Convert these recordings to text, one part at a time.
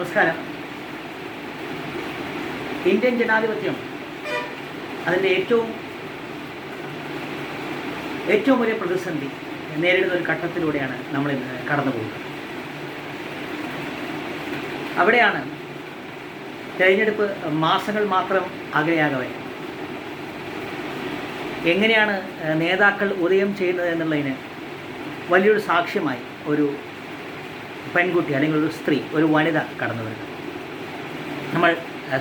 നമസ്കാരം. ഇന്ത്യൻ ജനാധിപത്യം അതിന്റെ ഏറ്റവും ഏറ്റവും വലിയ പ്രതിസന്ധി നേരിടുന്ന ഒരു ഘട്ടത്തിലൂടെയാണ് നമ്മൾ ഇന്ന് കടന്നു പോകുന്നത്. അവിടെയാണ് തിരഞ്ഞെടുപ്പ് മാസങ്ങൾ മാത്രം അകലെയാകവേ എങ്ങനെയാണ് നേതാക്കൾ ഉദയം ചെയ്യുന്നത് എന്നുള്ളതിന് വലിയൊരു സാക്ഷ്യമായി ഒരു പെൺകുട്ടി അല്ലെങ്കിൽ ഒരു സ്ത്രീ ഒരു വനിത കടന്നു വരുന്നത്. നമ്മൾ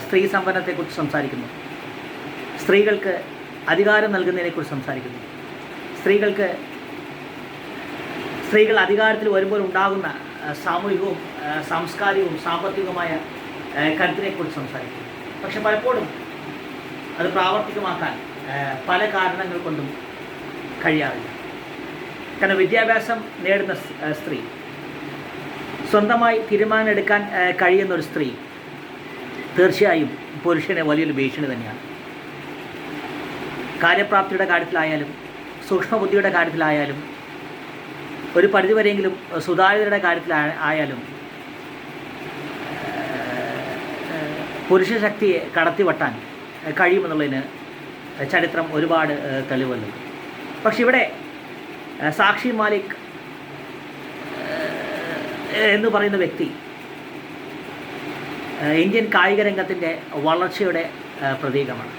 സ്ത്രീ സംവരണത്തെക്കുറിച്ച് സംസാരിക്കുന്നു. സ്ത്രീകൾക്ക് അധികാരം നൽകുന്നതിനെക്കുറിച്ച് സംസാരിക്കുന്നു. സ്ത്രീകൾക്ക് സ്ത്രീകൾ അധികാരത്തിൽ വരുമ്പോൾ ഉണ്ടാകുന്ന സാമൂഹികവും സാംസ്കാരികവും സാമ്പത്തികവുമായ കരുത്തിനെക്കുറിച്ച് സംസാരിക്കുന്നു. പക്ഷെ പലപ്പോഴും അത് പ്രാവർത്തികമാക്കാൻ പല കാരണങ്ങൾ കൊണ്ടും കഴിയാറില്ല. കാരണം വിദ്യാഭ്യാസം നേടുന്ന സ്ത്രീ സ്വന്തമായി തീരുമാനമെടുക്കാൻ കഴിയുന്ന ഒരു സ്ത്രീ തീർച്ചയായും പുരുഷന് വലിയൊരു ഭീഷണി തന്നെയാണ്. കാര്യപ്രാപ്തിയുടെ കാര്യത്തിലായാലും സൂക്ഷ്മബുദ്ധിയുടെ കാര്യത്തിലായാലും ഒരു പരിധിവരെയെങ്കിലും സുതാര്യതയുടെ കാര്യത്തിൽ ആയാലും ഏഹ്, പുരുഷ ശക്തിയെ കടത്തിവട്ടാൻ കഴിയുമെന്നുള്ളതിന് ചരിത്രം ഒരുപാട് തെളിവുണ്ട് പക്ഷെ ഇവിടെ സാക്ഷി മാലിക് എന്ന് പറയുന്ന വ്യക്തി ഇന്ത്യൻ കായിക രംഗത്തിന്റെ വളർച്ചയുടെ പ്രതീകമാണ്.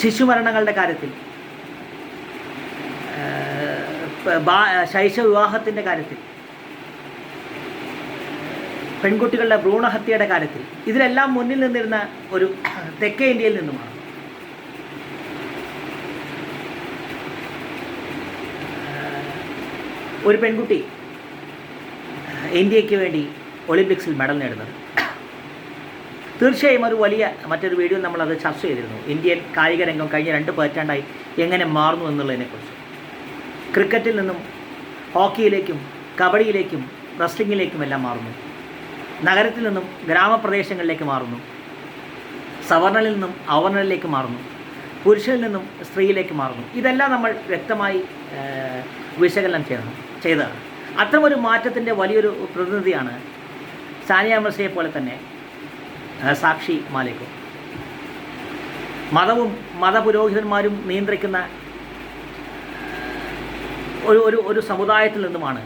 ശിശുമരണങ്ങളുടെ കാര്യത്തിൽ ശൈശവിവാഹത്തിന്റെ ശൈശവ വിവാഹത്തിന്റെ കാര്യത്തിൽ പെൺകുട്ടികളുടെ ഭ്രൂണഹത്യയുടെ കാര്യത്തിൽ ഇതിലെല്ലാം മുന്നിൽ നിന്നിരുന്ന ഒരു തെക്കേ ഇന്ത്യയിൽ നിന്നുമാണ്. ഒരു പെൺകുട്ടി ഇന്ത്യയ്ക്ക് വേണ്ടി ഒളിമ്പിക്സിൽ മെഡൽ നേടുന്നത്. തീർച്ചയായും ഒരു വലിയ മറ്റൊരു വീഡിയോ നമ്മളത് ചർച്ച ചെയ്തിരുന്നു. ഇന്ത്യൻ കായിക രംഗം കഴിഞ്ഞ രണ്ട് പതിറ്റാണ്ടായി എങ്ങനെ മാറുന്നു എന്നുള്ളതിനെക്കുറിച്ച്. ക്രിക്കറ്റിൽ നിന്നും ഹോക്കിയിലേക്കും കബഡിയിലേക്കും റെസ്ലിങ്ങിലേക്കും എല്ലാം മാറുന്നു. നഗരത്തിൽ നിന്നും ഗ്രാമപ്രദേശങ്ങളിലേക്ക് മാറുന്നു. സവർണനിൽ നിന്നും അവർണനിലേക്ക് മാറുന്നു. പുരുഷനിൽ നിന്നും സ്ത്രീയിലേക്ക് മാറുന്നു. ഇതെല്ലാം നമ്മൾ വ്യക്തമായി വിശകലനം ചെയ്യണം. ചെയ്തതാണ്. അത്തരമൊരു മാറ്റത്തിന്റെ വലിയൊരു പ്രതിനിധിയാണ് സാനിയ മിർസയെ പോലെ തന്നെ സാക്ഷി മാലിക്കും മതവും മതപുരോഹിതന്മാരും നിയന്ത്രിക്കുന്ന ഒരു ഒരു ഒരു സമുദായത്തിൽ നിന്നുമാണ്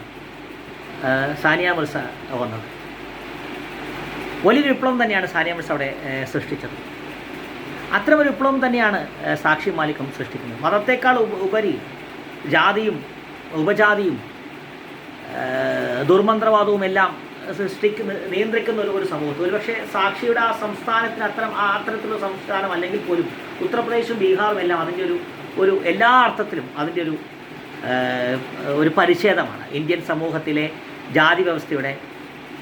സാനിയ മിർസ വന്നത്. വലിയൊരു വിപ്ലവം തന്നെയാണ് സാനിയ മിർസ അവിടെ സൃഷ്ടിച്ചത്. അത്തരമൊരു വിപ്ലവം തന്നെയാണ് സാക്ഷി മാലിക്കും സൃഷ്ടിക്കുന്നത്. മതത്തെക്കാൾ ഉപരി ജാതിയും ഉപജാതിയും ദുർമന്ത്രവാദവും എല്ലാം സൃഷ്ടിക്കുന്ന നിയന്ത്രിക്കുന്ന ഒരു ഒരു സമൂഹത്തിൽ. ഒരുപക്ഷെ സാക്ഷിയുടെ ആ സംസ്ഥാനത്തിന് അത്തരം അത്തരത്തിലുള്ള സംസ്ഥാനം അല്ലെങ്കിൽ പോലും ഉത്തർപ്രദേശും ബീഹാറും എല്ലാം അതിന്റെ ഒരു ഒരു എല്ലാ അർത്ഥത്തിലും അതിന്റെ ഒരു ഒരു പരിച്ഛേദമാണ്. ഇന്ത്യൻ സമൂഹത്തിലെ ജാതി വ്യവസ്ഥയുടെ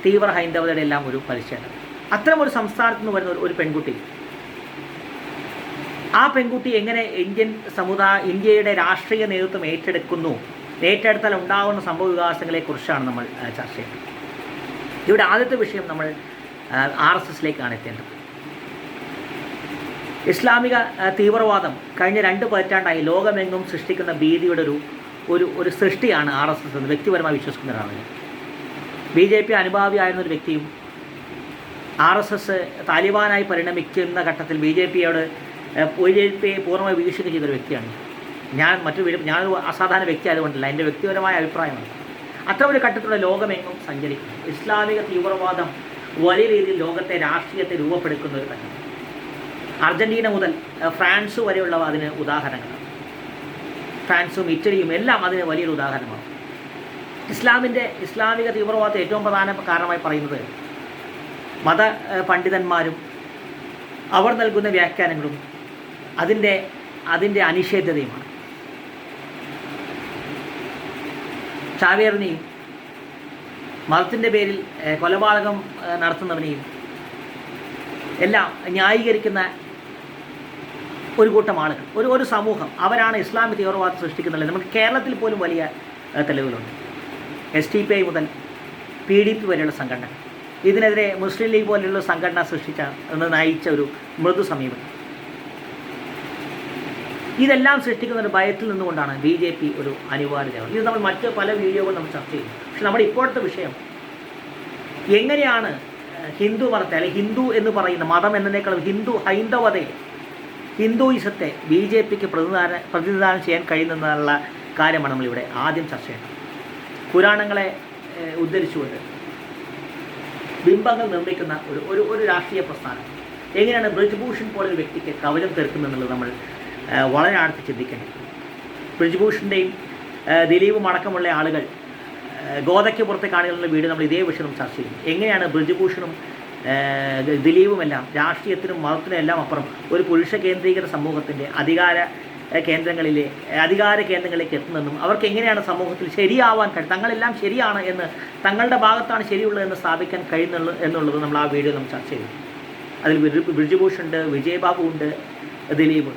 തീവ്ര ഹൈന്ദവതയുടെ എല്ലാം ഒരു പരിച്ഛേദം. അത്തരം ഒരു സംസ്ഥാനത്ത് നിന്ന് വരുന്ന ഒരു പെൺകുട്ടി. ആ പെൺകുട്ടി എങ്ങനെ ഇന്ത്യൻ സമുദായ ഇന്ത്യയുടെ രാഷ്ട്രീയ നേതൃത്വം ഏറ്റെടുക്കുന്നു? ഏറ്റെടുത്താൽ ഉണ്ടാകുന്ന സംഭവ വികാസങ്ങളെക്കുറിച്ചാണ് നമ്മൾ ചർച്ച ചെയ്യുന്നത് ഇവിടെ ആദ്യത്തെ വിഷയം നമ്മൾ ആർ എസ് എസിലേക്കാണ് എത്തേണ്ടത്. ഇസ്ലാമിക തീവ്രവാദം കഴിഞ്ഞ രണ്ട് പതിറ്റാണ്ടായി ലോകമെങ്ങും സൃഷ്ടിക്കുന്ന ഭീതിയുടെ ഒരു ഒരു ഒരു സൃഷ്ടിയാണ് ആർ എസ് എസ് എന്ന് വ്യക്തിപരമായി വിശ്വസിക്കുന്ന ഒരാളാണ് ഞാൻ. ബി ജെ പി അനുഭാവിയായിരുന്ന ഒരു വ്യക്തിയും ആർ എസ് എസ് താലിബാനായി പരിണമിക്കുന്ന ഘട്ടത്തിൽ ബി ജെ പിയോട് ബി ജെ പിയെ പൂർണമായി വീക്ഷിക്കുക ചെയ്തൊരു വ്യക്തിയാണ് ഞാൻ. മറ്റു വീട് ഞാനൊരു അസാധാരണ വ്യക്തി ആയതുകൊണ്ടല്ല എന്റെ വ്യക്തിപരമായ അഭിപ്രായമാണ്. അത്ര ഒരു ഘട്ടത്തിലുള്ള ലോകമെങ്ങും സഞ്ചരിക്കും ഇസ്ലാമിക തീവ്രവാദം വലിയ രീതിയിൽ ലോകത്തെ രാഷ്ട്രീയത്തെ രൂപപ്പെടുക്കുന്ന ഒരു ഘട്ടം. അർജന്റീന മുതൽ ഫ്രാൻസ് വരെയുള്ളവ അതിന് ഉദാഹരണങ്ങളാണ് ഫ്രാൻസും ഇറ്റലിയും എല്ലാം അതിന് വലിയൊരു ഉദാഹരണമാണ്. ഇസ്ലാമിന്റെ ഇസ്ലാമിക തീവ്രവാദത്തെ ഏറ്റവും പ്രധാന കാരണമായി പറയുന്നത് മത പണ്ഡിതന്മാരും അവർ നൽകുന്ന വ്യാഖ്യാനങ്ങളും അതിന്റെ അതിന്റെ അനിഷേധ്യതയുമാണ്. ചാവേറിനെയും മതത്തിന്റെ പേരിൽ കൊലപാതകം നടത്തുന്നവനെയും എല്ലാം ന്യായീകരിക്കുന്ന ഒരു കൂട്ടം ആളുകൾ ഒരു ഒരു സമൂഹം. അവരാണ് ഇസ്ലാമിക തീവ്രവാദം സൃഷ്ടിക്കുന്നത് നമുക്ക് കേരളത്തിൽ പോലും വലിയ തെളിവുകളുണ്ട്. എസ് ടി പി ഐ മുതൽ പി ഡി പി വരെയുള്ള സംഘടന. ഇതിനെതിരെ മുസ്ലിം ലീഗ് പോലെയുള്ള സംഘടന സൃഷ്ടിച്ച നയിച്ച ഒരു മൃദു സമീപനം. ഇതെല്ലാം സൃഷ്ടിക്കുന്ന ഒരു ഭയത്തിൽ നിന്നുകൊണ്ടാണ് ബി ജെ പി ഒരു അനിവാര്യതയാണ് ഇത് നമ്മൾ മറ്റ് പല വീഡിയോകളും നമ്മൾ ചർച്ച ചെയ്യും. പക്ഷെ നമ്മുടെ ഇപ്പോഴത്തെ വിഷയം എങ്ങനെയാണ് ഹിന്ദു മതത്തെ അല്ലെങ്കിൽ ഹിന്ദു എന്ന് പറയുന്ന മതം എന്നതിനേക്കാളും ഹിന്ദു ഹൈന്ദവതയെ ഹിന്ദുയിസത്തെ ബി ജെ പിക്ക് പ്രതിനിധാന പ്രതിനിധാനം ചെയ്യാൻ കഴിയുന്നതെന്നുള്ള കാര്യമാണ് നമ്മളിവിടെ ആദ്യം ചർച്ച ചെയ്യുന്നത് പുരാണങ്ങളെ ഉദ്ധരിച്ചുകൊണ്ട് ബിംബങ്ങൾ നിർമ്മിക്കുന്ന ഒരു ഒരു രാഷ്ട്രീയ പ്രസ്ഥാനം. എങ്ങനെയാണ് ബ്രിജ്ഭൂഷൺ പോലൊരു വ്യക്തിക്ക് കവചം തീർക്കുന്നതെന്നുള്ളത് നമ്മൾ വളരെ ആഴത്തിൽ ചിന്തിക്കേണ്ടത് ബ്രിജ്ഭൂഷന്റെയും ദിലീപും അടക്കമുള്ള ആളുകൾ ഗോതയ്ക്ക് പുറത്തെ കാണികളുടെ വീട് നമ്മൾ ഇതേ വിഷയം ചർച്ച ചെയ്യും. എങ്ങനെയാണ് ബ്രിജ്ഭൂഷണും ദിലീപുമെല്ലാം രാഷ്ട്രീയത്തിനും മതത്തിനും എല്ലാം അപ്പുറം ഒരു പുരുഷ കേന്ദ്രീകൃത സമൂഹത്തിന്റെ അധികാര കേന്ദ്രങ്ങളിലെ അധികാര കേന്ദ്രങ്ങളിലേക്ക് എത്തുന്നതെന്നും അവർക്ക് എങ്ങനെയാണ് സമൂഹത്തിൽ ശരിയാവാൻ കഴിയും തങ്ങളെല്ലാം ശരിയാണ് എന്ന് തങ്ങളുടെ ഭാഗത്താണ് ശരിയുള്ളതെന്ന് സ്ഥാപിക്കാൻ കഴിയുന്നുള്ളൂ എന്നുള്ളത് നമ്മൾ ആ വീഡിയോ നമ്മൾ ചർച്ച ചെയ്തു. അതിൽ ഉണ്ട് വിജയബാബു ഉണ്ട് ദിലീപ്.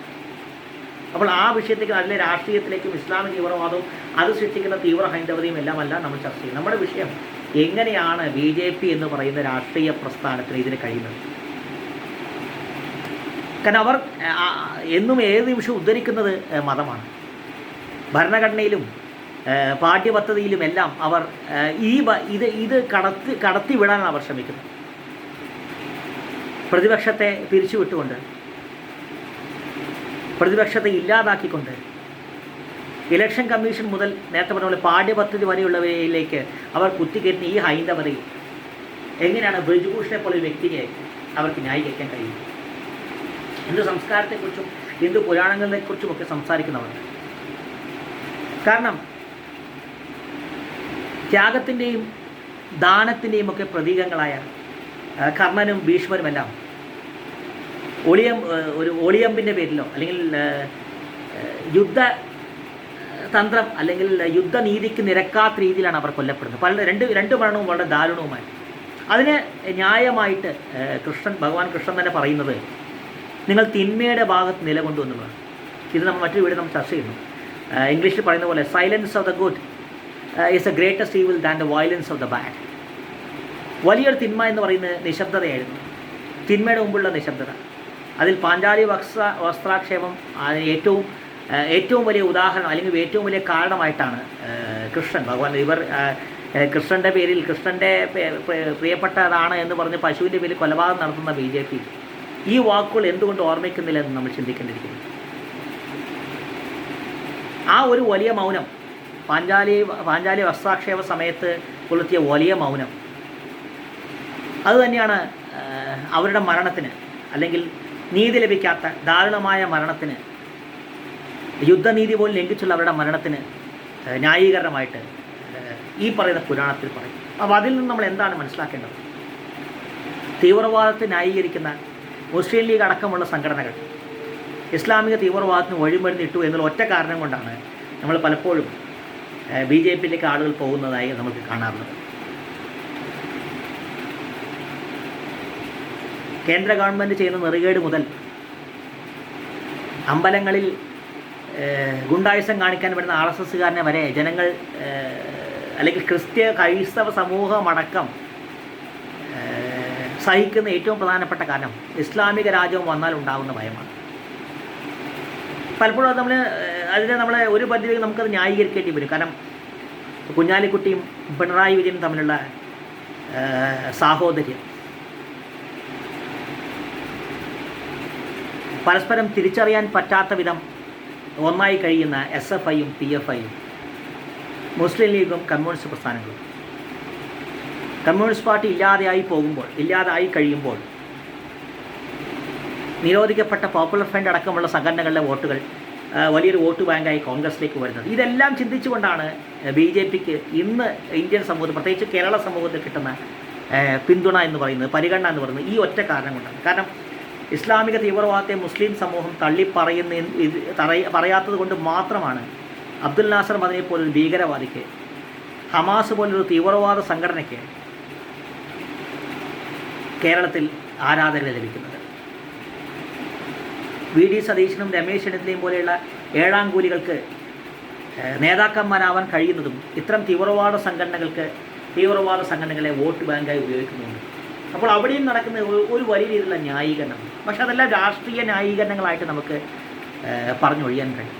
അപ്പോൾ ആ വിഷയത്തേക്ക് അതിലെ രാഷ്ട്രീയത്തിലേക്കും ഇസ്ലാമിക തീവ്രവാദവും അത് സൃഷ്ടിക്കുന്ന തീവ്ര ഹൈന്ദവതയും എല്ലാം അല്ല നമ്മൾ ചർച്ച ചെയ്യും. നമ്മുടെ വിഷയം എങ്ങനെയാണ് ബി ജെ പി എന്ന് പറയുന്ന രാഷ്ട്രീയ പ്രസ്ഥാനത്തിന് ഇതിന് കഴിയുന്നത്? കാരണം അവർ എന്നും ഏത് നിമിഷവും ഉദ്ധരിക്കുന്നത് മതമാണ്. ഭരണഘടനയിലും പാഠ്യപദ്ധതിയിലും എല്ലാം അവർ ഈ ഇത് ഇത് കടത്തി കടത്തിവിടാനാണ് അവർ ശ്രമിക്കുന്നത്. പ്രതിപക്ഷത്തെ പിരിച്ചുവിട്ടുകൊണ്ട് പ്രതിപക്ഷത്തെ ഇല്ലാതാക്കിക്കൊണ്ട് ഇലക്ഷൻ കമ്മീഷൻ മുതൽ നേരത്തെ പറഞ്ഞ പോലെ പാഠ്യപദ്ധതി വരെയുള്ളവയിലേക്ക് അവർ കുത്തിക്കയറ്റുന്ന ഈ ഹൈന്ദവതയിൽ എങ്ങനെയാണ് ബ്രിജ്ഭൂഷണെ പോലെ ഒരു വ്യക്തിയെ അവർക്ക് ന്യായീകരിക്കാൻ കഴിയും ഹിന്ദു സംസ്കാരത്തെക്കുറിച്ചും ഹിന്ദു പുരാണങ്ങളെക്കുറിച്ചുമൊക്കെ സംസാരിക്കുന്നവർ. കാരണം ത്യാഗത്തിന്റെയും ദാനത്തിന്റെയും ഒക്കെ പ്രതീകങ്ങളായ കർണനും ഭീഷ്മരുമെല്ലാം ഒളിയം ഒരു ഒളിയമ്പിന്റെ പേരിലോ അല്ലെങ്കിൽ യുദ്ധ തന്ത്രം അല്ലെങ്കിൽ യുദ്ധനീതിക്ക് നിരക്കാത്ത രീതിയിലാണ് അവർ കൊല്ലപ്പെടുന്നത്. പല രണ്ട് രണ്ട് മരണവും വളരെ ദാരുണവുമായി അതിന് ന്യായമായിട്ട് കൃഷ്ണൻ ഭഗവാൻ കൃഷ്ണൻ തന്നെ പറയുന്നത് നിങ്ങൾ തിന്മയുടെ ഭാഗത്ത് നിലകൊണ്ടു എന്നുള്ളതാണ് ഇത് നമ്മൾ മറ്റൊരു വീട് നമ്മൾ ചർച്ച ചെയ്യുന്നു. ഇംഗ്ലീഷിൽ പറയുന്ന പോലെ silence of the good is a greatest evil than the violence of the bad വലിയൊരു തിന്മ എന്ന് പറയുന്നത് നിശബ്ദതയായിരുന്നു. തിന്മയുടെ മുമ്പുള്ള നിശബ്ദത. അതിൽ പാഞ്ചാലി വസ്ത്ര വസ്ത്രാക്ഷേപം അതിന് ഏറ്റവും ഏറ്റവും വലിയ ഉദാഹരണം അല്ലെങ്കിൽ ഏറ്റവും വലിയ കാരണമായിട്ടാണ് കൃഷ്ണൻ. ഭഗവാൻ ഇവർ കൃഷ്ണന്റെ പേരിൽ കൃഷ്ണന്റെ പ്രിയപ്പെട്ടതാണ് എന്ന് പറഞ്ഞ് പശുവിന്റെ പേരിൽ കൊലപാതകം നടത്തുന്ന ബി ജെ പി. ഈ വാക്കുകൾ എന്തുകൊണ്ട് ഓർമ്മിക്കുന്നില്ല എന്ന് നമ്മൾ ചിന്തിക്കേണ്ടിയിരിക്കുന്നു. ആ ഒരു വലിയ മൗനം പാഞ്ചാലി പാഞ്ചാലി വസ്ത്രാക്ഷേപ സമയത്ത് കൊളുത്തിയ വലിയ മൗനം അതുതന്നെയാണ് അവരുടെ മരണത്തിന് അല്ലെങ്കിൽ നീതി ലഭിക്കാത്ത ദാരുണമായ മരണത്തിന് യുദ്ധനീതി പോലും ലംഘിച്ചുള്ള അവരുടെ മരണത്തിന് ന്യായീകരണമായിട്ട് ഈ പറയുന്ന പുരാണത്തിൽ പറയും. അപ്പോൾ അതിൽ നിന്ന് നമ്മൾ എന്താണ് മനസ്സിലാക്കേണ്ടത്? തീവ്രവാദത്തെ ന്യായീകരിക്കുന്ന മുസ്ലിം ലീഗ് അടക്കമുള്ള സംഘടനകൾ ഇസ്ലാമിക തീവ്രവാദത്തിന് വഴിമരുന്ന് ഇട്ടു എന്നുള്ള ഒറ്റ കാരണം കൊണ്ടാണ് നമ്മൾ പലപ്പോഴും ബി ജെ പിയിലേക്ക് ആളുകൾ പോകുന്നതായി നമുക്ക് കാണാറുള്ളത്. കേന്ദ്ര ഗവൺമെന്റ് ചെയ്യുന്ന നെറുകേട് മുതൽ അമ്പലങ്ങളിൽ ഗുണ്ടായുസം കാണിക്കാൻ വരുന്ന ആർ എസ് എസ്സുകാരനെ വരെ ജനങ്ങൾ അല്ലെങ്കിൽ ക്രിസ്ത്യ ക്രൈസ്തവ സമൂഹമടക്കം സഹിക്കുന്ന ഏറ്റവും പ്രധാനപ്പെട്ട കാരണം ഇസ്ലാമിക രാജ്യം വന്നാൽ ഉണ്ടാകുന്ന ഭയമാണ്. പലപ്പോഴും നമ്മൾ അതിനെ നമ്മളെ ഒരു പരിധിയിൽ നമുക്കത് ന്യായീകരിക്കേണ്ടി വരും. കാരണം കുഞ്ഞാലിക്കുട്ടിയും പിണറായി വിജയനും തമ്മിലുള്ള സാഹോദര്യം. പരസ്പരം തിരിച്ചറിയാൻ പറ്റാത്ത വിധം ഒന്നായി കഴിയുന്ന എസ് എഫ് ഐയും പി എഫ് ഐയും മുസ്ലിം ലീഗും കമ്മ്യൂണിസ്റ്റ് പ്രസ്ഥാനങ്ങളും. കമ്മ്യൂണിസ്റ്റ് പാർട്ടി ഇല്ലാതെയായി പോകുമ്പോൾ ഇല്ലാതായി കഴിയുമ്പോൾ നിരോധിക്കപ്പെട്ട പോപ്പുലർ ഫ്രണ്ട് അടക്കമുള്ള സംഘടനകളുടെ വോട്ടുകൾ വലിയൊരു വോട്ട് ബാങ്കായി കോൺഗ്രസിലേക്ക് വരുന്നത്. ഇതെല്ലാം ചിന്തിച്ചുകൊണ്ടാണ് ബി ജെ പിക്ക് ഇന്ന് ഇന്ത്യൻ സമൂഹത്തിൽ പ്രത്യേകിച്ച് കേരള സമൂഹത്തിൽ കിട്ടുന്ന പിന്തുണ എന്ന് പറയുന്നത് പരിഗണന എന്ന് പറയുന്നത് ഈ ഒറ്റ കാരണം കൊണ്ടാണ്. കാരണം ഇസ്ലാമിക തീവ്രവാദത്തെ മുസ്ലിം സമൂഹം തള്ളിപ്പറയുന്ന പറയാത്തത് കൊണ്ട് മാത്രമാണ് അബ്ദുൽ നാസർ മദനെ പോലൊരു ഭീകരവാദിക്ക് ഹമാസ് പോലൊരു തീവ്രവാദ സംഘടനയ്ക്ക് കേരളത്തിൽ ആരാധന ലഭിക്കുന്നത്. വി ഡി സതീശനും രമേശ് ചെന്നിത്തലയും പോലെയുള്ള ഏഴാം കൂലികൾക്ക് നേതാക്കന്മാരാവാൻ കഴിയുന്നതും ഇത്തരം തീവ്രവാദ സംഘടനകൾക്ക് തീവ്രവാദ സംഘടനകളെ വോട്ട് ബാങ്കായി ഉപയോഗിക്കുന്നുണ്ട്. അപ്പോൾ അവിടെയും നടക്കുന്ന ഒരു- വലിയ രീതിയിലുള്ള ന്യായീകരണം. പക്ഷെ അതെല്ലാം രാഷ്ട്രീയ ന്യായീകരണങ്ങളായിട്ട് നമുക്ക് പറഞ്ഞൊഴിയാൻ കഴിയും.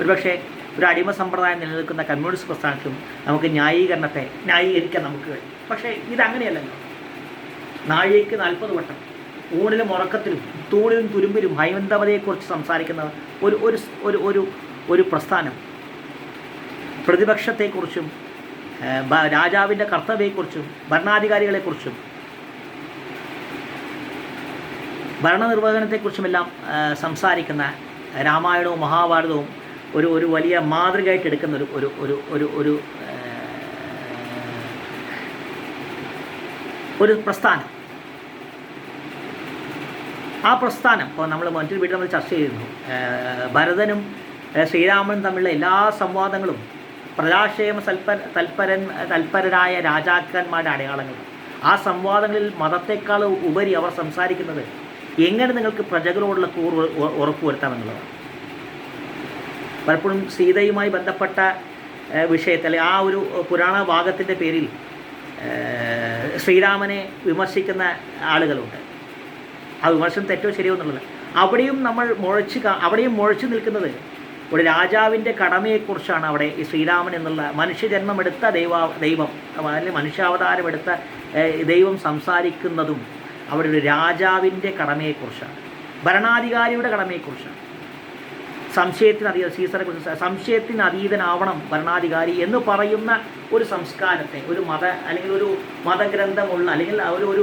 ഒരുപക്ഷെ ഒരു അടിമ സമ്പ്രദായം നിലനിൽക്കുന്ന കമ്മ്യൂണിസ്റ്റ് പ്രസ്ഥാനത്തിലും നമുക്ക് ന്യായീകരണത്തെ ന്യായീകരിക്കാൻ നമുക്ക് കഴിയും. പക്ഷേ ഇതങ്ങനെയല്ലല്ലോ. നാഴികയ്ക്ക് നാൽപ്പത് വട്ടം ഊണിലും ഉറക്കത്തിലും തൂണിലും തുരുമ്പിലും ഹൈമന്തവതയെക്കുറിച്ച് സംസാരിക്കുന്ന ഒരു ഒരു ഒരു ഒരു ഒരു പ്രസ്ഥാനം പ്രതിപക്ഷത്തെക്കുറിച്ചും രാജാവിന്റെ കർത്തവ്യത്തെക്കുറിച്ചും ഭരണാധികാരികളെക്കുറിച്ചും ഭരണനിർവഹണത്തെക്കുറിച്ചുമെല്ലാം സംസാരിക്കുന്ന രാമായണവും മഹാഭാരതവും ഒരു ഒരു വലിയ മാതൃകയായിട്ട് എടുക്കുന്ന ഒരു ഒരു ഒരു ഒരു ഒരു ഒരു പ്രസ്ഥാനം. ആ പ്രസ്ഥാനം ഇപ്പോൾ നമ്മൾ മറ്റൊരു വീട്ടിൽ നമ്മൾ ചർച്ച ചെയ്തിരുന്നു ഭരതനും ശ്രീരാമനും തമ്മിലുള്ള എല്ലാ സംവാദങ്ങളും പ്രജാക്ഷേമ തൽപര തൽപരൻ തൽപരരായ രാജാക്കന്മാരുടെ അടയാളങ്ങൾ. ആ സംവാദങ്ങളിൽ മതത്തെക്കാൾ ഉപരി അവർ സംസാരിക്കുന്നത് എങ്ങനെ നിങ്ങൾക്ക് പ്രജകളോടുള്ള ഉ- ഉറപ്പുവരുത്താമെന്നുള്ളതാണ് പലപ്പോഴും സീതയുമായി ബന്ധപ്പെട്ട വിഷയത്തിൽ ആ ഒരു പുരാണ ഭാഗത്തിന്റെ പേരിൽ ശ്രീരാമനെ വിമർശിക്കുന്ന ആളുകളുണ്ട്. ആ വിമർശനം തെറ്റോ ശരിയോ എന്നുള്ളത്. അവിടെയും നമ്മൾ മുഴച്ച് അവിടെയും മുഴച്ചു നിൽക്കുന്നത് ഒരു രാജാവിന്റെ കടമയെക്കുറിച്ചാണ് അവിടെ ഈ ശ്രീരാമൻ എന്നുള്ള മനുഷ്യജന്മമെടുത്ത ദൈവ ദൈവം അല്ലെങ്കിൽ മനുഷ്യാവതാരം എടുത്ത ദൈവം സംസാരിക്കുന്നതും അവിടെ ഒരു രാജാവിന്റെ കടമയെക്കുറിച്ചാണ്. ഭരണാധികാരിയുടെ കടമയെക്കുറിച്ചാണ്. സംശയത്തിന് അതീത സീസറെ കുറിച്ച് സംശയത്തിന് അതീതനാവണം ഭരണാധികാരി എന്ന് പറയുന്ന ഒരു സംസ്കാരത്തെ ഒരു മത അല്ലെങ്കിൽ ഒരു മതഗ്രന്ഥമുള്ള അല്ലെങ്കിൽ ഒരു ഒരു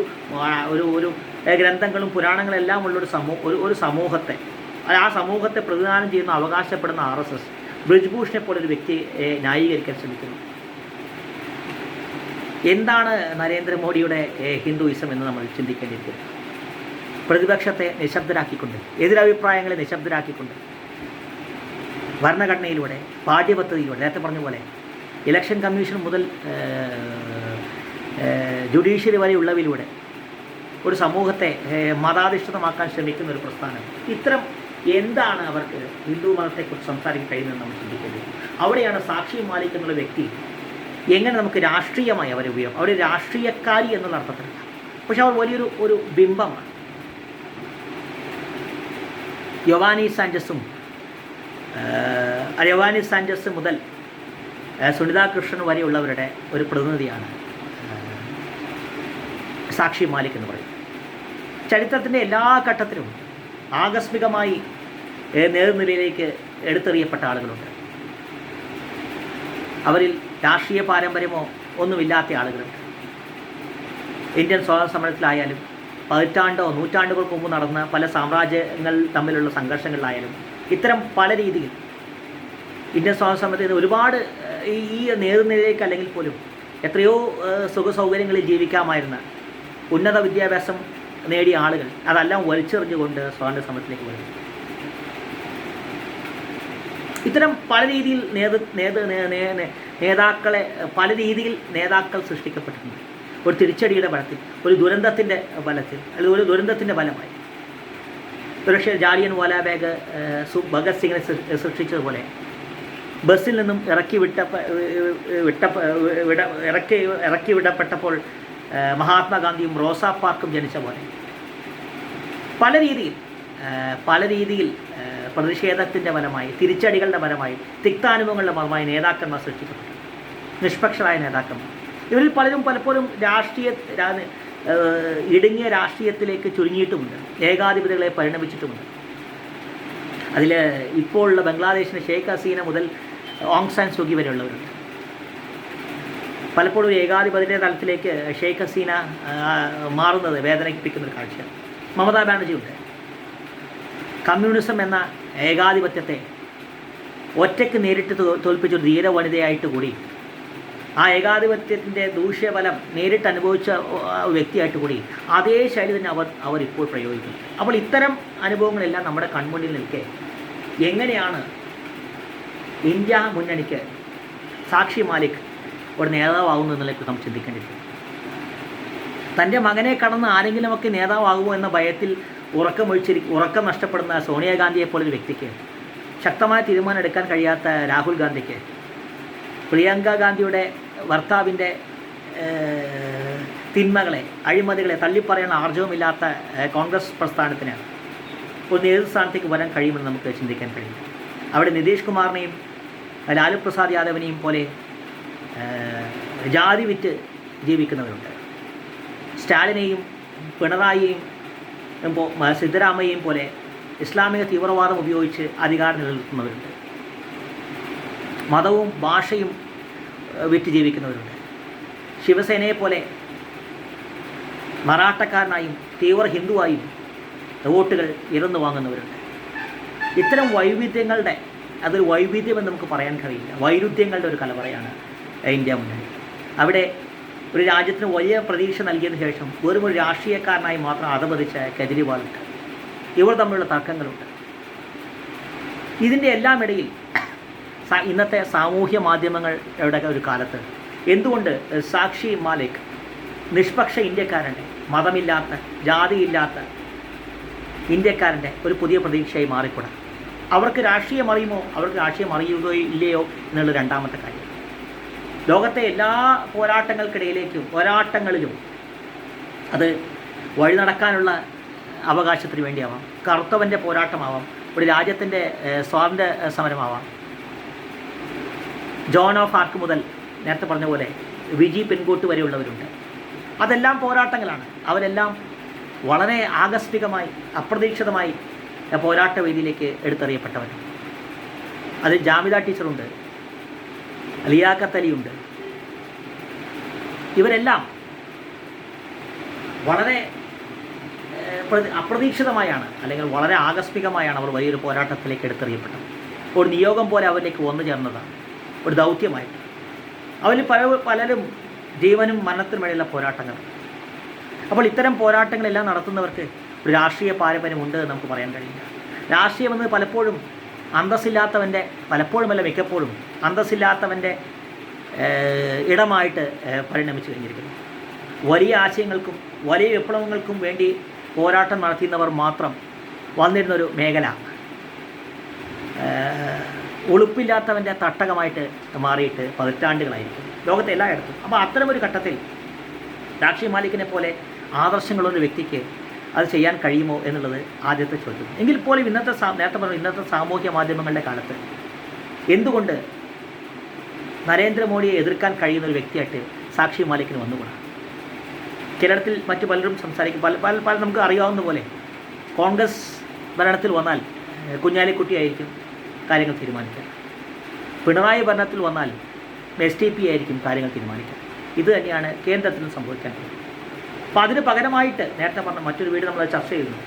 ഒരു ഒരു ഗ്രന്ഥങ്ങളും പുരാണങ്ങളെല്ലാം ഉള്ള ഒരു സമൂഹ ഒരു ഒരു സമൂഹത്തെ ആ സമൂഹത്തെ പ്രതിദാനം ചെയ്യുന്ന അവകാശപ്പെടുന്ന ആർ എസ് എസ് ബ്രിജ്ഭൂഷണെ പോലെ ഒരു വ്യക്തിയെ ന്യായീകരിക്കാൻ ശ്രമിക്കുന്നു. എന്താണ് നരേന്ദ്രമോദിയുടെ ഹിന്ദുയിസം എന്ന് നമ്മൾ ചിന്തിക്കേണ്ടിയിരിക്കുന്നു? പ്രതിപക്ഷത്തെ നിശബ്ദരാക്കിക്കൊണ്ട് എതിരഭിപ്രായങ്ങളെ നിശബ്ദരാക്കിക്കൊണ്ട് ഭരണഘടനയിലൂടെ പാഠ്യപദ്ധതിയിലൂടെ നേരത്തെ പറഞ്ഞ പോലെ ഇലക്ഷൻ കമ്മീഷൻ മുതൽ ജുഡീഷ്യറി വരെയുള്ളവയിലൂടെ ഒരു സമൂഹത്തെ മതാധിഷ്ഠിതമാക്കാൻ ശ്രമിക്കുന്ന ഒരു പ്രസ്ഥാനം. ഇത്തരം എന്താണ് അവർക്ക് ഹിന്ദു മതത്തെക്കുറിച്ച് സംസാരിക്കാൻ കഴിയുന്നത് നമ്മൾ ചിന്തിക്കേണ്ടത് അവിടെയാണ് സാക്ഷി മാലിക് എന്നുള്ള വ്യക്തി എങ്ങനെ നമുക്ക് രാഷ്ട്രീയമായി അവരെ ഉപയോഗം അവർ രാഷ്ട്രീയക്കാരി എന്നുള്ള അർത്ഥത്തിലല്ല. പക്ഷെ അവർ വലിയൊരു ഒരു ബിംബമാണ്. യൊവാനി സാഞ്ചസും യൊവാനി സാഞ്ചസ് മുതൽ സുനിതാ കൃഷ്ണൻ വരെയുള്ളവരുടെ ഒരു പ്രതിനിധിയാണ് സാക്ഷി മാലിക് എന്ന് പറയും. ചരിത്രത്തിന്റെ എല്ലാ ഘട്ടത്തിലും ആകസ്മികമായി നേർനിലയിലേക്ക് എടുത്തെറിയപ്പെട്ട ആളുകളുണ്ട്. അവരിൽ രാഷ്ട്രീയ പാരമ്പര്യമോ ഒന്നുമില്ലാത്ത ആളുകളുണ്ട് ഇന്ത്യൻ സ്വാതന്ത്ര്യ സമരത്തിലായാലും പതിറ്റാണ്ടോ നൂറ്റാണ്ടുകൾക്ക് മുമ്പ് നടന്ന പല സാമ്രാജ്യങ്ങൾ തമ്മിലുള്ള സംഘർഷങ്ങളിലായാലും ഇത്തരം പല രീതിയിൽ ഇന്ത്യൻ സ്വാതന്ത്ര്യ സമരത്തിൽ ഒരുപാട് ഈ നേതൃനിരയിലേക്ക് അല്ലെങ്കിൽ പോലും എത്രയോ സുഖ സൗകര്യങ്ങളിൽ ജീവിക്കാമായിരുന്ന ഉന്നത വിദ്യാഭ്യാസം നേടിയ ആളുകൾ അതെല്ലാം വലിച്ചെറിഞ്ഞുകൊണ്ട് സ്വാതന്ത്ര്യ സമരത്തിലേക്ക് വരുന്നു ഇത്തരം പല രീതിയിൽ നേതൃ നേതൃ നേതാക്കളെ പല രീതിയിൽ നേതാക്കൾ സൃഷ്ടിക്കപ്പെട്ടിട്ടുണ്ട്. ഒരു തിരിച്ചടിയുടെ ബലത്തിൽ ഒരു ദുരന്തത്തിന്റെ ബലത്തിൽ അല്ലെങ്കിൽ ഒരു ദുരന്തത്തിന്റെ ഫലമായി. ഒരുപക്ഷെ ജാലിയൻ വാലാബാഗ് ഭഗത് സിംഗിനെ സൃഷ്ടിച്ചതുപോലെ ബസ്സിൽ നിന്നും ഇറക്കി വിട്ട വിട്ട വിട ഇറക്കി ഇറക്കി വിടപ്പെട്ടപ്പോൾ മഹാത്മാഗാന്ധിയും റോസാ പാർക്കും ജനിച്ച പോലെ പല രീതിയിൽ പല രീതിയിൽ പ്രതിഷേധത്തിന്റെ ഫലമായി തിരിച്ചടികളുടെ ഫലമായി തിക്താനുഭവങ്ങളുടെ ഫലമായി നേതാക്കന്മാർ സൃഷ്ടിക്കപ്പെട്ടു. നിഷ്പക്ഷരായ നേതാക്കന്മാർ. ഇവരിൽ പലരും പലപ്പോഴും രാഷ്ട്രീയ ഇടുങ്ങിയ രാഷ്ട്രീയത്തിലേക്ക് ചുരുങ്ങിയിട്ടുമുണ്ട്. ഏകാധിപതികളെ പരിണമിച്ചിട്ടുമുണ്ട്. അതിൽ ഇപ്പോൾ ഉള്ള ബംഗ്ലാദേശിലെ ഷെയ്ഖ് ഹസീന മുതൽ ഓങ് സാൻ സുഖി വരെയുള്ളവരുണ്ട്. പലപ്പോഴും ഏകാധിപതിയുടെ തലത്തിലേക്ക് ഷെയ്ഖ് ഹസീന മാറുന്നത് വേദനിപ്പിക്കുന്ന ഒരു കാഴ്ചയാണ്. മമതാ ബാനർജി ഉണ്ട് കമ്മ്യൂണിസം എന്ന ഏകാധിപത്യത്തെ ഒറ്റയ്ക്ക് നേരിട്ട് തോൽപ്പിച്ച ധീര വനിതയായിട്ട് കൂടി ആ ഏകാധിപത്യത്തിന്റെ ദൂഷ്യഫലം നേരിട്ട് അനുഭവിച്ച വ്യക്തിയായിട്ട് കൂടി അതേ ശൈലി തന്നെ അവർ അവർ ഇപ്പോൾ പ്രയോഗിക്കുന്നു അപ്പോൾ ഇത്തരം അനുഭവങ്ങളെല്ലാം നമ്മുടെ കൺമുന്നിൽ നിൽക്കെ എങ്ങനെയാണ് ഇന്ത്യ മുന്നണിക്ക് സാക്ഷി മാലിക് ഒരു നേതാവാകുന്നു നമ്മൾ നാം ചിന്തിക്കേണ്ടിയിരിക്കുന്നു. തന്റെ മകനെ കടന്ന് ആരെങ്കിലുമൊക്കെ നേതാവാകുമോ എന്ന ഭയത്തിൽ ഉറക്കമൊഴിച്ചിരി ഉറക്കം നഷ്ടപ്പെടുന്ന സോണിയാഗാന്ധിയെ പോലൊരു വ്യക്തിക്ക് ശക്തമായ തീരുമാനം എടുക്കാൻ കഴിയാത്ത രാഹുൽ ഗാന്ധിക്ക്. പ്രിയങ്ക ഗാന്ധിയുടെ ഭർത്താവിന്റെ തിന്മകളെ അഴിമതികളെ തള്ളിപ്പറയാൻ ആർജവുമില്ലാത്ത കോൺഗ്രസ് പ്രസ്ഥാനത്തിന് ഒരു നേതൃസ്ഥാനത്തേക്ക് വരാൻ കഴിയുമെന്ന് നമുക്ക് ചിന്തിക്കാൻ കഴിയും. അവിടെ നിതീഷ് കുമാറിനെയും ലാലു പ്രസാദ് യാദവിനെയും പോലെ ജാതി വിറ്റ് ജീവിക്കുന്നവരുണ്ട്. സ്റ്റാലിനെയും പിണറായിയെയും മ- സിദ്ധരാമയ്യയും പോലെ ഇസ്ലാമിക തീവ്രവാദം ഉപയോഗിച്ച് അധികാരം നിലനിർത്തുന്നവരുണ്ട്. മതവും ഭാഷയും വിറ്റ് ജീവിക്കുന്നവരുണ്ട്. ശിവസേനയെ പോലെ മറാഠക്കാരനായും തീവ്ര ഹിന്ദുവായും വോട്ടുകൾ ഇറന്നു വാങ്ങുന്നവരുണ്ട്. ഇത്തരം വൈവിധ്യങ്ങളുടെ അതൊരു വൈവിധ്യമെന്ന് നമുക്ക് പറയാൻ കഴിയില്ല. വൈരുദ്ധ്യങ്ങളുടെ ഒരു കലവറയാണ് ഇന്ത്യ മുന്നണി. അവിടെ ഒരു രാജ്യത്തിന് വലിയ പ്രതീക്ഷ നൽകിയതിന് ശേഷം വെറും ഒരു രാഷ്ട്രീയക്കാരനായി മാത്രം അധപതിച്ച കെജ്രിവാളുണ്ട് ഇവർ തമ്മിലുള്ള തർക്കങ്ങളുണ്ട്. ഇതിന്റെ എല്ലാം ഇടയിൽ ഇന്നത്തെ സാമൂഹ്യ മാധ്യമങ്ങളുടെ ഒരു കാലത്ത് എന്തുകൊണ്ട് സാക്ഷി മാലിക് നിഷ്പക്ഷ ഇന്ത്യക്കാരന്റെ മതമില്ലാത്ത ജാതിയില്ലാത്ത ഇന്ത്യക്കാരന്റെ ഒരു പുതിയ പ്രതീക്ഷയായി മാറിക്കൂടാ? അവർക്ക് രാഷ്ട്രീയം അറിയുമോ? അവർക്ക് രാഷ്ട്രീയം അറിയുകയോ ഇല്ലയോ എന്നുള്ള രണ്ടാമത്തെ കാര്യം. ലോകത്തെ എല്ലാ പോരാട്ടങ്ങൾക്കിടയിലേക്കും പോരാട്ടങ്ങളിലും അത് വഴി നടക്കാനുള്ള അവകാശത്തിന് വേണ്ടിയാവാം. കറുത്തവന്റെ പോരാട്ടമാവാം. ഒരു രാജ്യത്തിന്റെ സ്വാതന്ത്ര്യ സമരമാവാം. ജോൺ ഓഫ് ആർക്ക് മുതൽ നേരത്തെ പറഞ്ഞ പോലെ വിജി പെൺകൂട്ട് വരെയുള്ളവരുണ്ട്. അതെല്ലാം പോരാട്ടങ്ങളാണ്. അവരെല്ലാം വളരെ ആകസ്മികമായി അപ്രതീക്ഷിതമായി പോരാട്ട വേദിയിലേക്ക് എടുത്തെറിയപ്പെട്ടവരാണ്. അതിൽ ജാമിത ടീച്ചറുണ്ട്. ലിയാഖത്ത് അലിയുണ്ട് ഇവരെല്ലാം വളരെ അപ്രതീക്ഷിതമായാണ് അല്ലെങ്കിൽ വളരെ ആകസ്മികമായാണ് അവർ വലിയൊരു പോരാട്ടത്തിലേക്ക് എടുത്തെറിയപ്പെട്ടത്. ഒരു നിയോഗം പോലെ അവരിലേക്ക് വന്നു ചേർന്നതാണ്. ഒരു ദൗത്യമായിട്ട്. അവരിൽ പല പലരും ജീവനും മരണത്തിനും പോരാട്ടങ്ങൾ. അപ്പോൾ ഇത്തരം പോരാട്ടങ്ങളെല്ലാം നടത്തുന്നവർക്ക് ഒരു രാഷ്ട്രീയ പാരമ്പര്യമുണ്ട് എന്ന് നമുക്ക് പറയാൻ കഴിയില്ല. രാഷ്ട്രീയം എന്നത് പലപ്പോഴും അന്തസ്സില്ലാത്തവന്റെ പലപ്പോഴുമല്ല മിക്കപ്പോഴും അന്തസ്സില്ലാത്തവന്റെ ഇടമായിട്ട് പരിണമിച്ചു കഴിഞ്ഞിരിക്കുന്നു. വലിയ ആശയങ്ങൾക്കും വലിയ വിപ്ലവങ്ങൾക്കും വേണ്ടി പോരാട്ടം നടത്തുന്നവർ മാത്രം വന്നിരുന്നൊരു മേഖല. ഏഹ്, ഉളുപ്പില്ലാത്തവന്റെ തട്ടകമായിട്ട് മാറിയിട്ട് പതിറ്റാണ്ടുകളായിരിക്കും. ലോകത്തെ എല്ലായിടത്തും. അപ്പോൾ അത്തരമൊരു ഘട്ടത്തിൽ രാക്ഷി മാലിക്കിനെ പോലെ ആദർശങ്ങളുള്ള വ്യക്തിക്ക് അത് ചെയ്യാൻ കഴിയുമോ എന്നുള്ളത് ആദ്യത്തെ ചോദ്യം. എങ്കിൽ പോലും ഇന്നത്തെ നേരത്തെ പറഞ്ഞു ഇന്നത്തെ സാമൂഹ്യ മാധ്യമങ്ങളുടെ കാലത്ത് എന്തുകൊണ്ട് നരേന്ദ്രമോദിയെ എതിർക്കാൻ കഴിയുന്ന ഒരു വ്യക്തിയായിട്ട് സാക്ഷി മാലിക്കിന് വന്നുകൂടാ? കേരളത്തിൽ മറ്റു പലരും സംസാരിക്കും. പല പല പല നമുക്ക് അറിയാവുന്ന പോലെ കോൺഗ്രസ് ഭരണത്തിൽ വന്നാൽ കുഞ്ഞാലിക്കുട്ടിയായിരിക്കും കാര്യങ്ങൾ തീരുമാനിക്കുക. പിണറായി ഭരണത്തിൽ വന്നാൽ എസ് ടി പി ആയിരിക്കും കാര്യങ്ങൾ തീരുമാനിക്കുക. ഇത് തന്നെയാണ് കേന്ദ്രത്തിന് സംഭവിക്കാൻ പോകുന്നത്. അപ്പോൾ അതിന് പകരമായിട്ട് നേരത്തെ പറഞ്ഞ മറ്റൊരു വീട് നമ്മൾ ചർച്ച ചെയ്യുന്നു.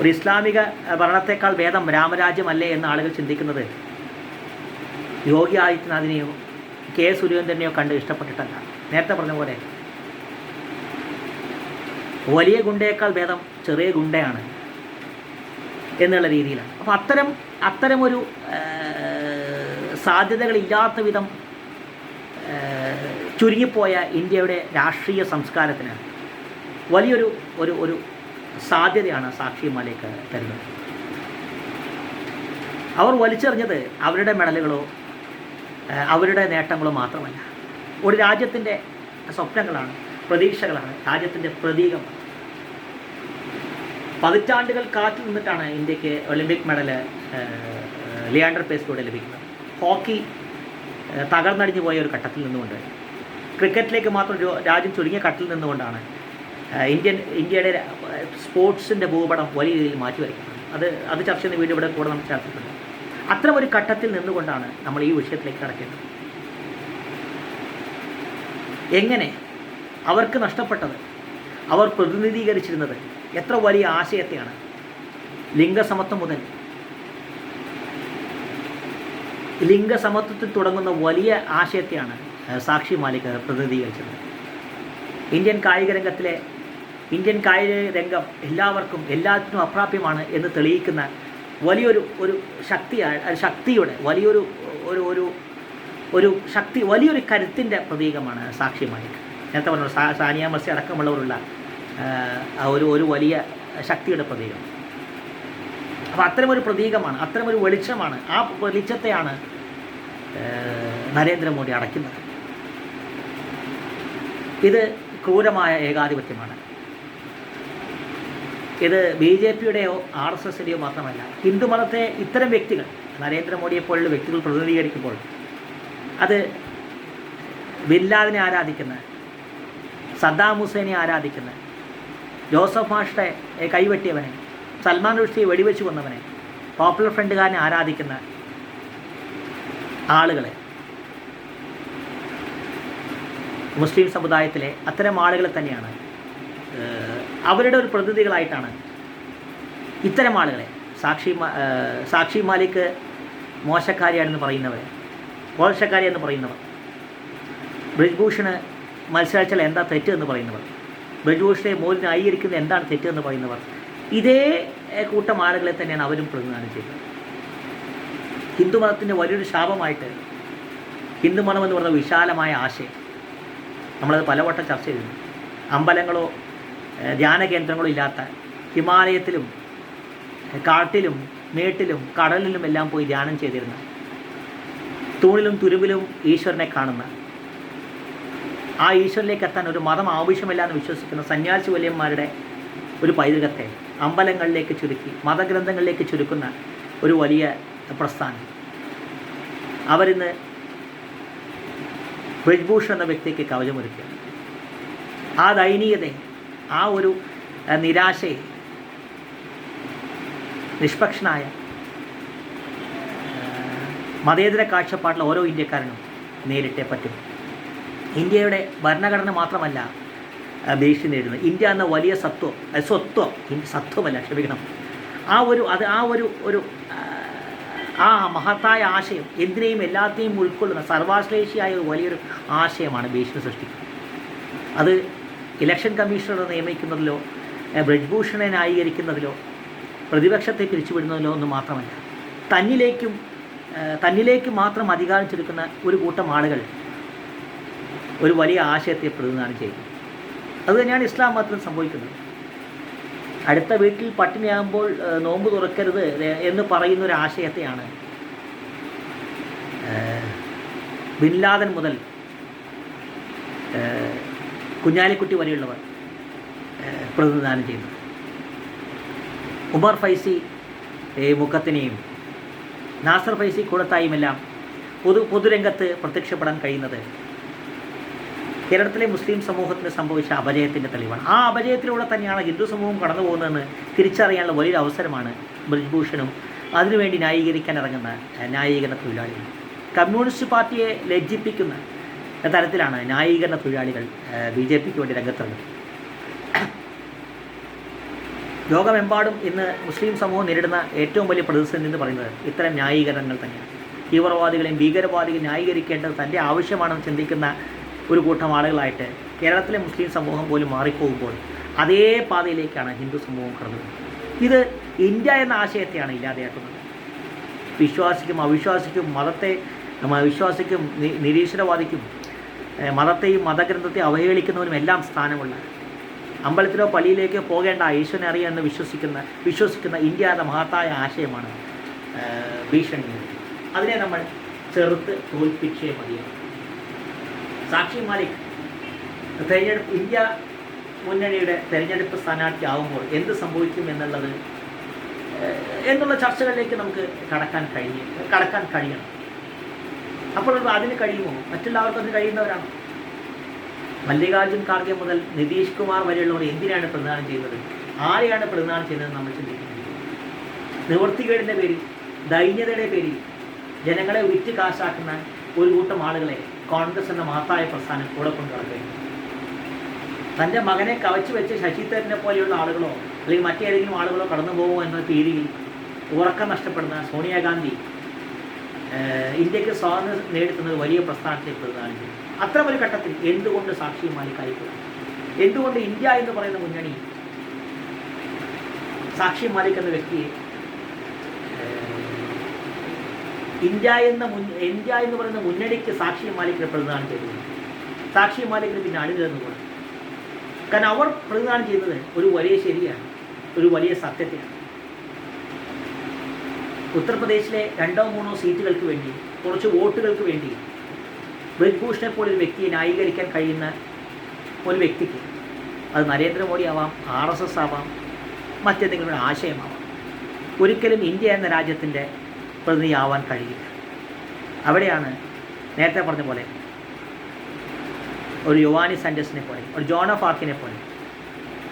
ഒരു ഇസ്ലാമിക ഭരണത്തെക്കാൾ ഭേദം രാമരാജ്യമല്ലേ എന്ന് ആളുകൾ ചിന്തിക്കുന്നത്. യോഗി ആദിത്യനാഥിനെയോ കെ സുരേന്ദ്രനെയോ കണ്ട് ഇഷ്ടപ്പെട്ടിട്ടല്ല. നേരത്തെ പറഞ്ഞ പോലെ വലിയ ഗുണ്ടയേക്കാൾ ഭേദം ചെറിയ ഗുണ്ടയാണ് എന്നുള്ള രീതിയിലാണ്. അപ്പോൾ അത്തരം അത്തരമൊരു സാധ്യതകളില്ലാത്ത വിധം ചുരുങ്ങിപ്പോയ ഇന്ത്യയുടെ രാഷ്ട്രീയ സംസ്കാരത്തിന് വലിയൊരു ഒരു ഒരു സാധ്യതയാണ് സാക്ഷിമാലേക്ക് തരുന്നത്. അവർ വലിച്ചെറിഞ്ഞത് അവരുടെ മെഡലുകളോ അവരുടെ നേട്ടങ്ങളോ മാത്രമല്ല. ഒരു രാജ്യത്തിന്റെ സ്വപ്നങ്ങളാണ് പ്രതീക്ഷകളാണ് രാജ്യത്തിന്റെ പ്രതീകമാണ്. പതിറ്റാണ്ടുകൾ കാത്തു നിന്നിട്ടാണ് ഇന്ത്യയ്ക്ക് ഒളിമ്പിക് മെഡൽ ലിയാണ്ടർ പേസിലൂടെ ലഭിക്കുന്നത്. ഹോക്കി തകർന്നടിഞ്ഞു പോയ ഒരു ഘട്ടത്തിൽ നിന്നുകൊണ്ട്. ക്രിക്കറ്റിലേക്ക് മാത്രം രാജ്യം ചുരുങ്ങിയ ഘട്ടത്തിൽ നിന്നുകൊണ്ടാണ് ഇന്ത്യൻ ഇന്ത്യയുടെ സ്പോർട്സിന്റെ ഭൂപടം വലിയ രീതിയിൽ മാറ്റി വരയ്ക്കുന്നത് അത് അത് ചർച്ച ചെയ്യുന്ന വീഡിയോ ഇവിടെ കൂടെ നമുക്ക് ചർച്ചയുണ്ട് അത്തരം ഒരു ഘട്ടത്തിൽ നിന്നുകൊണ്ടാണ് നമ്മൾ ഈ വിഷയത്തിലേക്ക് കടക്കേണ്ടത്. എങ്ങനെ അവർക്ക് നഷ്ടപ്പെട്ടത് അവർ പ്രതിനിധീകരിച്ചിരുന്നത് എത്ര വലിയ ആശയത്തെയാണ് ലിംഗസമത്വം മുതൽ ലിംഗസമത്വത്തിൽ തുടങ്ങുന്ന വലിയ ആശയത്തെയാണ് സാക്ഷി മാലിക് പ്രതിനിധീകരിച്ചത്. ഇന്ത്യൻ കായിക രംഗത്തിലെ ഇന്ത്യൻ കായിക രംഗം എല്ലാവർക്കും എല്ലാത്തിനും അപ്രാപ്യമാണ് എന്ന് തെളിയിക്കുന്ന വലിയൊരു ഒരു ശക്തിയാണ് ശക്തിയുടെ വലിയൊരു ഒരു ഒരു ഒരു ശക്തി വലിയൊരു കരുത്തിന്റെ പ്രതീകമാണ് സാക്ഷി മാലിക്. നേരത്തെ പറഞ്ഞു സാനിയ മർസി അടക്കമുള്ളവരുള്ള ഒരു ഒരു വലിയ ശക്തിയുടെ പ്രതീകം. അപ്പോൾ അത്തരമൊരു പ്രതീകമാണ് അത്തരമൊരു വെളിച്ചമാണ് ആ വെളിച്ചത്തെയാണ് നരേന്ദ്രമോദി അടയ്ക്കുന്നത്. ഇത് ക്രൂരമായ ഏകാധിപത്യമാണ്. ഇത് ബി ജെ പിയുടെയോ ആർ എസ് എസിന്റെയോ മാത്രമല്ല ഹിന്ദുമതത്തെ ഇത്തരം വ്യക്തികൾ നരേന്ദ്രമോദിയെ പോലുള്ള വ്യക്തികൾ പ്രതിനിധീകരിക്കുമ്പോൾ അത് ബില്ലാദിനെ ആരാധിക്കുന്ന സദ്ദാം ഹുസൈനെ ആരാധിക്കുന്ന ജോസഫ് മാഷ്ടെ കൈവെട്ടിയവനെ സൽമാൻ റുഷ്ദിയെ വെടിവെച്ച് കൊന്നവനെ. പോപ്പുലർ ഫ്രണ്ടുകാരനെ ആരാധിക്കുന്ന ആളുകളെ. മുസ്ലിം സമുദായത്തിലെ അത്തരം ആളുകളെ തന്നെയാണ് അവരുടെ ഒരു പ്രതിനിധികളായിട്ടാണ് ഇത്തരം ആളുകളെ. സാക്ഷി സാക്ഷി മാലിക് മോശക്കാരിയാണെന്ന് പറയുന്നവരെ മോശക്കാരി എന്ന് പറയുന്നവർ ബ്രിജ്ഭൂഷണ് മത്സരിച്ചാൽ എന്താ തെറ്റ് എന്ന് പറയുന്നവർ. ബ്രിജ്ഭൂഷണെ മോലിനെ ന്യായീകരിക്കുന്നത് എന്താണ് തെറ്റ് എന്ന് പറയുന്നവർ. ഇതേ കൂട്ടം ആളുകളെ തന്നെയാണ് അവരും പ്രതിനിധാനം ചെയ്തത് ഹിന്ദു മതത്തിന്റെ വലിയൊരു ശാപമായിട്ട് ഹിന്ദു മതം എന്ന് പറയുന്ന വിശാലമായ ആശയം നമ്മളത് പലവട്ടം ചർച്ച ചെയ്തു അമ്പലങ്ങളോ ധ്യാന കേന്ദ്രങ്ങളോ ഇല്ലാത്ത ഹിമാലയത്തിലും കാട്ടിലും മേട്ടിലും കടലിലും എല്ലാം പോയി ധ്യാനം ചെയ്തിരുന്ന തൂണിലും തുരുവിലും ഈശ്വരനെ കാണുന്ന ആ ഈശ്വരനിലേക്ക് എത്താൻ ഒരു മതം ആവശ്യമില്ല എന്ന് വിശ്വസിക്കുന്ന സന്യാസി വലിയന്മാരുടെ ഒരു പൈതൃകത്തെ അമ്പലങ്ങളിലേക്ക് ചുരുക്കി മതഗ്രന്ഥങ്ങളിലേക്ക് ചുരുക്കുന്ന ഒരു വലിയ പ്രസ്ഥാനം. അവരിന്ന് ബ്രിജ്ഭൂഷൺ എന്ന വ്യക്തിക്ക് കവചമൊരുക്കുക ആ ദയനീയതയെ ആ ഒരു നിരാശയെ നിഷ്പക്ഷനായ മതേതര കാഴ്ചപ്പാടുള്ള ഓരോ ഇന്ത്യക്കാരനും നേരിട്ടേ പറ്റും. ഇന്ത്യയുടെ ഭരണഘടന മാത്രമല്ല ഭീഷണി നേരിടുന്നത് ഇന്ത്യ എന്ന വലിയ സത്വം സ്വത്വം സത്വമല്ല ക്ഷമിക്കണം. ആ ഒരു അത് ആ ഒരു ഒരു ആ മഹത്തായ ആശയം എന്തിനേയും എല്ലാത്തെയും ഉൾക്കൊള്ളുന്ന സർവാശ്ലേഷിയായ ഒരു വലിയൊരു ആശയമാണ് ഭീഷണി സൃഷ്ടിക്കുന്നത്. അത് ഇലക്ഷൻ കമ്മീഷണറെ നിയമിക്കുന്നതിലോ ബ്രജ്ഭൂഷണെ ന്യായീകരിക്കുന്നതിലോ പ്രതിപക്ഷത്തെ പിരിച്ചുവിടുന്നതിലോ ഒന്നും മാത്രമല്ല. തന്നിലേക്കും തന്നിലേക്ക് മാത്രം അധികാരം ചെലുക്കുന്ന ഒരു കൂട്ടം ആളുകൾ ഒരു വലിയ ആശയത്തെ പ്രതിനിധാനം ചെയ്യുന്നു. അതുതന്നെയാണ് ഇസ്ലാം മതത്തിൽ സംഭവിക്കുന്നത്. അടുത്ത വീട്ടിൽ പട്ടിണിയാകുമ്പോൾ നോമ്പ് തുറക്കരുത് എന്ന് പറയുന്ന ഒരു ആശയത്തെയാണ് ബിൻലാദൻ ബിൻ ലാദൻ മുതൽ കുഞ്ഞാലിക്കുട്ടി വരെയുള്ളവർ പ്രതിനിധാനം ചെയ്യുന്നത്. ഉമർ ഫൈസി മുഖത്തിനെയും നാസർ ഫൈസി കൂടത്തായുമെല്ലാം പൊതു പൊതുരംഗത്ത് പ്രത്യക്ഷപ്പെടാൻ കഴിയുന്നത് കേരളത്തിലെ മുസ്ലിം സമൂഹത്തിന് സംഭവിച്ച അപജയത്തിന്റെ തെളിവാണ്. ആ അപജയത്തിലൂടെ തന്നെയാണ് ഹിന്ദു സമൂഹം കടന്നു പോകുന്നതെന്ന് തിരിച്ചറിയാനുള്ള വലിയൊരു അവസരമാണ് ബ്രിജ്ഭൂഷണും. അതിനുവേണ്ടി ന്യായീകരിക്കാൻ ഇറങ്ങുന്ന ന്യായീകരണ തൊഴിലാളികൾ കമ്മ്യൂണിസ്റ്റ് പാർട്ടിയെ ലജ്ജിപ്പിക്കുന്ന തരത്തിലാണ് ന്യായീകരണ തൊഴിലാളികൾ ബി ജെ പിക്ക് വേണ്ടി രംഗത്തിറങ്ങുന്നത്. ലോകമെമ്പാടും ഇന്ന് മുസ്ലിം സമൂഹം നേരിടുന്ന ഏറ്റവും വലിയ പ്രതിസന്ധി എന്ന് പറയുന്നത് ഇത്തരം ന്യായീകരണങ്ങൾ തന്നെയാണ്. തീവ്രവാദികളെയും ഭീകരവാദികളെയും ന്യായീകരിക്കേണ്ടത് തന്റെ ആവശ്യമാണെന്ന് ചിന്തിക്കുന്ന ഒരു കൂട്ടം ആളുകളായിട്ട് കേരളത്തിലെ മുസ്ലിം സമൂഹം പോലും മാറിപ്പോകുമ്പോൾ അതേ പാതയിലേക്കാണ് ഹിന്ദു സമൂഹം കടന്നത് ഇത് ഇന്ത്യ എന്ന ആശയത്തെയാണ് ഇല്ലാതെയാക്കുന്നത്. വിശ്വാസിക്കും അവിശ്വാസിക്കും മതത്തെ വിശ്വാസിക്കും നിരീശ്വരവാദിക്കും മതത്തെയും മതഗ്രന്ഥത്തെ അവഹേളിക്കുന്നവനും എല്ലാം സ്ഥാനമുള്ള അമ്പലത്തിലോ പള്ളിയിലേക്കോ പോകേണ്ട ഈശ്വരനെ അറിയാമെന്ന് വിശ്വസിക്കുന്ന വിശ്വസിക്കുന്ന ഇന്ത്യ എന്ന മഹത്തായ ആശയമാണ് ഭീഷണി അതിനെ നമ്മൾ ചെറുത്ത് തോൽപ്പിച്ചേ മതിയാവും സാക്ഷി മാലിക്. തെരഞ്ഞെടുപ്പ് ഇന്ത്യ മുന്നണിയുടെ തെരഞ്ഞെടുപ്പ് സ്ഥാനാർത്ഥി ആകുമ്പോൾ എന്ത് സംഭവിക്കും എന്നുള്ളത് എന്നുള്ള ചർച്ചകളിലേക്ക് നമുക്ക് കടക്കാൻ കഴിഞ്ഞ് കടക്കാൻ കഴിയണം. അപ്പോൾ അതിന് കഴിയുമോ? മറ്റുള്ളവർക്ക് അതിന് കഴിയുന്നവരാണ്? മല്ലികാർജുൻ ഖാർഗെ മുതൽ നിതീഷ് കുമാർ വരെയുള്ളവർ എന്തിനാണ് പ്രതിദാനം ചെയ്യുന്നത്? ആരെയാണ് പ്രതിദാനം ചെയ്യുന്നത് നമ്മൾ ചിന്തിക്കുന്നത് നിവൃത്തികേടിന്റെ പേരിൽ ദൈന്യതയുടെ പേരിൽ ജനങ്ങളെ വിറ്റ് കാശാക്കുന്ന ഒരു കൂട്ടം ആളുകളെ കോൺഗ്രസ് എന്ന മഹത്തായ പ്രസ്ഥാനം കൂടെ കൊണ്ട് തന്റെ മകനെ കവച്ചു വെച്ച് ശശി തരൂരിനെ പോലെയുള്ള ആളുകളോ അല്ലെങ്കിൽ മറ്റേതെങ്കിലും ആളുകളോ കടന്നു പോകുമോ എന്ന രീതിയിൽ ഉറക്കം നഷ്ടപ്പെടുന്ന സോണിയാഗാന്ധി ഇന്ത്യയ്ക്ക് സ്വാതന്ത്ര്യം നേടിത്തുന്നത് വലിയ പ്രസ്ഥാനത്തിലേക്ക് പ്രതിദാനം അത്തരം ഒരു ഘട്ടത്തിൽ എന്തുകൊണ്ട് സാക്ഷിയുമായി മാലിക്കായിക്കൂടാ എന്തുകൊണ്ട് ഇന്ത്യ എന്ന് പറയുന്ന മുന്നണി സാക്ഷി മാലിക് എന്ന വ്യക്തിയെ ഇന്ത്യ എന്ന മുൻ ഇന്ത്യ എന്ന് പറയുന്ന മുന്നണിക്ക് സാക്ഷി മാലിക്കിനെ പ്രതിദാനം ചെയ്തത്. സാക്ഷി മാലിക്കിന് പിന്നെ അണിനിരന്നുകൂടാ കാരണം അവർ പ്രതിദാനം ചെയ്യുന്നത് ഒരു വലിയ ശരിയാണ് ഒരു വലിയ സത്യത്തെയാണ്. ഉത്തർപ്രദേശിലെ രണ്ടോ മൂന്നോ സീറ്റുകൾക്ക് വേണ്ടി കുറച്ച് വോട്ടുകൾക്ക് വേണ്ടി ബ്രിജ്ഭൂഷണെ പോലെ ഒരു വ്യക്തിയെ ന്യായീകരിക്കാൻ കഴിയുന്ന ഒരു വ്യക്തിക്ക് അത് നരേന്ദ്രമോദി ആവാം ആർ എസ് എസ് ആവാം മറ്റെന്തെങ്കിലും ആശയമാവാം ഒരിക്കലും ഇന്ത്യ എന്ന രാജ്യത്തിന്റെ പ്രതിനിധിയാവാൻ കഴിയില്ല അവിടെയാണ് നേരത്തെ പറഞ്ഞ പോലെ ഒരു യുവാനി സാൻഡസിനെ പോലെ ഒരു ജോൺ ഓഫ് ആർക്കിനെ പോലെ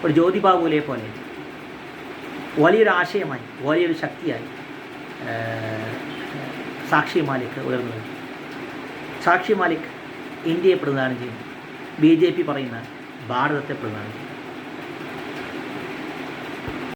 ഒരു ജ്യോതി ബാബുലെ പോലെ വലിയൊരു ആശയമായി വലിയൊരു ശക്തിയായി സാക്ഷി മാലിക് ഉയർന്നു സാക്ഷി മാലിക് ഇന്ത്യയെ പ്രതിദാനം ചെയ്യുന്നു. ബി ജെ പി പറയുന്ന ഭാരതത്തെ പ്രതിദാനം ചെയ്യുന്നു.